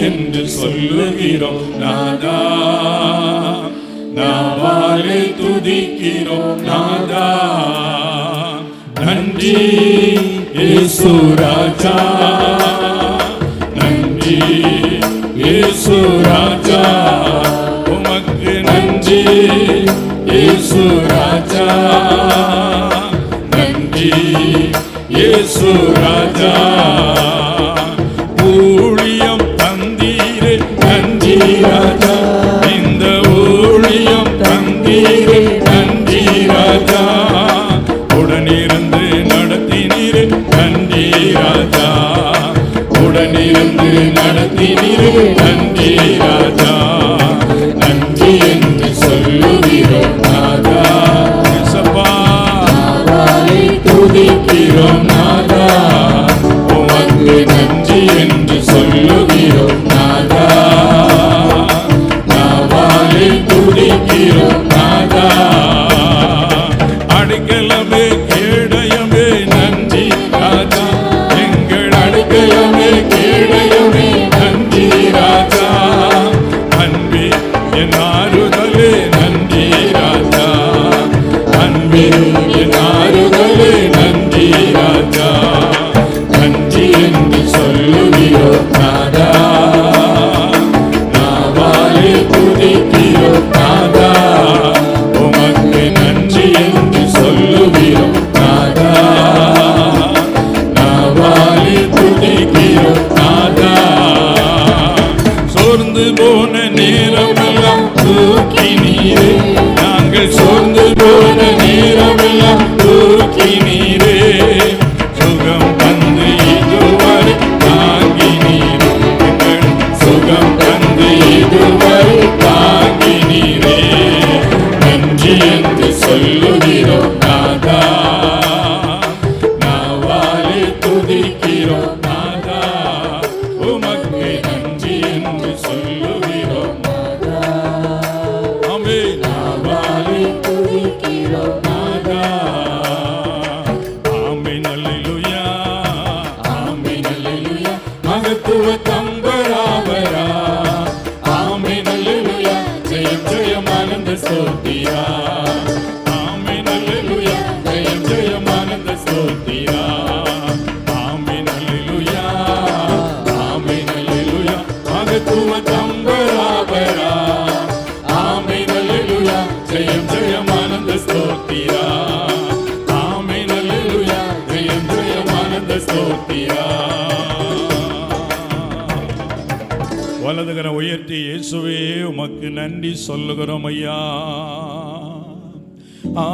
என்று சொல்லுகிறோம். நாதா நாவாலே துதிக்கிறோம். நாதா நன்றி இயேசு ராஜா நன்றி இயேசு ராஜா உமக்கு நன்றி இயேசு ராஜா நன்றி இயேசு நடத்தினீரே நன்றி ராஜா. நன்றி என்று சொல்லுகிறோம் சோர்ந்து போன நேரமெல்லாம் தூக்கி நீரே. சுகம் தந்து இதுவரை தாங்கி நீரே. எங்கள் சுகம் தந்து இதுவரை தாங்கி நீரே. நன்றி என்று சொல்லுகிறோம் நாதா. நாவாலே துதிக்கிறோம் நாதா. உமக்கு நன்றி என்று சொல்லுகிறோம். ஆமே அல்லேலூயா ஜெயம் ஜெயம் ஆனந்த ஸ்தோத்திரா ஆமே அல்லேலூயா ஜெயம் ஜெயம் ஆனந்த ஸ்தோத்திரா ஆமே நல்லேலூயா ஆமே நல்லேலூயா மகத்துவ தம்பராபரா. ஆமே அல்லேலூயா ஜெயம் ஜெயம் ஆனந்த ஸ்தோத்திரா ஆமே அல்லேலூயா ஜெயம் ஜெயம் ஆனந்த ஸ்தோத்திரா வலதுகர உயர்த்தி இயேசுவே உமக்கு நன்றி சொல்லுகிறோம் ஐயா. ஆ.